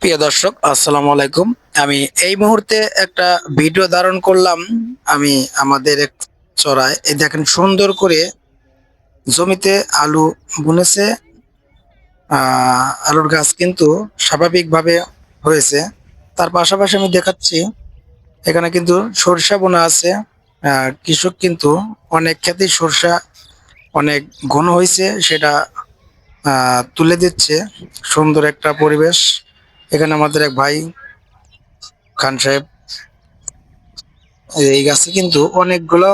প্রিয় দর্শক, আসসালামু আলাইকুম। আমি এই মুহূর্তে একটা ভিডিও ধারণ করলাম। আমি আমাদের এক চড়ায়। এই দেখেন, সুন্দর করে জমিতে আলু বুনেছে। আলুর গাছ কিন্তু স্বাভাবিকভাবে হয়েছে। তার পাশাপাশি আমি দেখাচ্ছি, এখানে কিন্তু সরষা বোনা আছে। কৃষক কিন্তু অনেক ক্ষেত্রে সরষা অনেক ঘন হয়েছে, সেটা তুলে দিচ্ছে। সুন্দর একটা পরিবেশ। এখানে আমাদের এক ভাই খান সাহেব, এই গাছে কিন্তু অনেকগুলো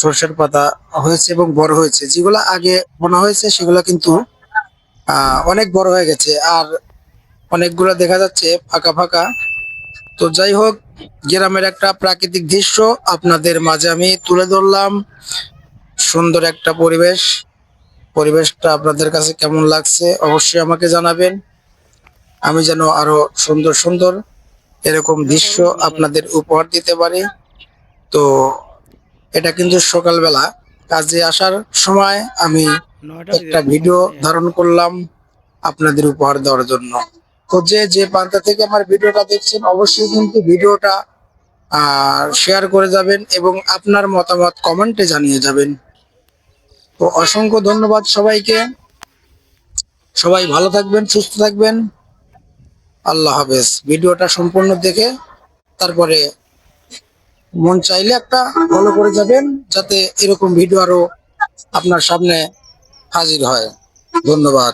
সরষের পাতা হয়েছে এবং বড় হয়েছে। যেগুলো আগে বোনা হয়েছে, সেগুলো কিন্তু অনেক বড় হয়ে গেছে। আর অনেকগুলো দেখা যাচ্ছে ফাঁকা ফাঁকা। তো যাই হোক, গ্রামের একটা প্রাকৃতিক দৃশ্য আপনাদের মাঝে আমি তুলে ধরলাম। সুন্দর একটা পরিবেশ। পরিবেশটা আপনাদের কাছে কেমন লাগছে অবশ্যই আমাকে জানাবেন। আমি যেন আরও সুন্দর সুন্দর এরকম দৃশ্য আপনাদের উপহার দিতে পারি। তো এটা কিন্তু সকালবেলা কাজে আসার সময় আমি একটা ভিডিও ধারণ করলাম আপনাদের উপহার দেওয়ার জন্য। তো যে যে প্রান্ত থেকে আমার ভিডিওটা দেখছেন অবশ্যই কিন্তু ভিডিওটা শেয়ার করে যাবেন এবং আপনার মতামত কমেন্টে জানিয়ে যাবেন। তো অসংখ্য ধন্যবাদ সবাইকে। সবাই ভালো থাকবেন সুস্থ থাকবেন। আল্লাহ হাফেজ। ভিডিওটা সম্পূর্ণ দেখে তারপরে মন চাইলে একটা ফলো করে যাবেন, যাতে এরকম ভিডিও আরও আপনার সামনে হাজির হয়। ধন্যবাদ।